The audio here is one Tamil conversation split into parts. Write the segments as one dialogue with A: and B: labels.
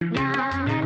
A: La.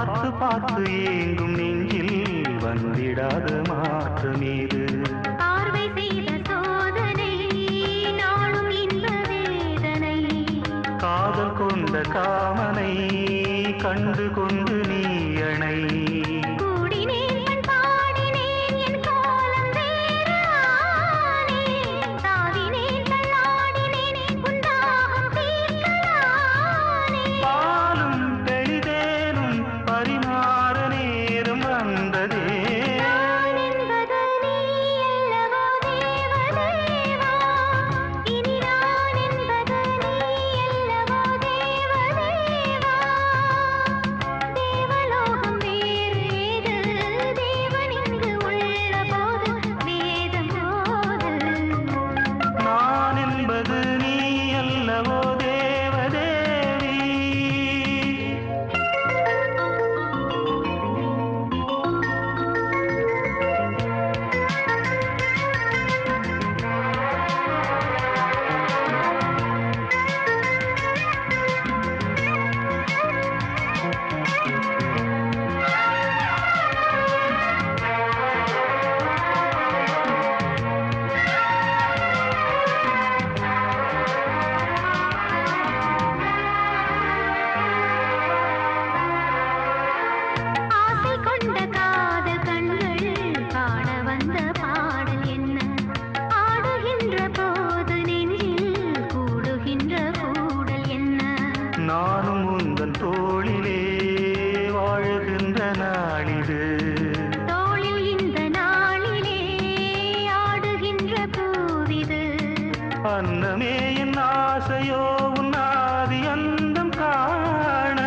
A: பார்த்து பார்த்து ஏங்கும் நெஞ்சில் வந்திடாத மாற்றமீது?
B: பார்வை செய்த சோதனை நாளும் இன்ப வேதனை.
A: காதல் கொண்ட காமனை கண்டு கொண்டு நாளிது
B: தோளில் இந்த நாளிலே ஆடுகின்ற பூவிது.
A: அன்னமே என் ஆசையோ உன்னாதி அந்தம் காண.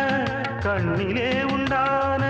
A: கண்ணிலே உண்டான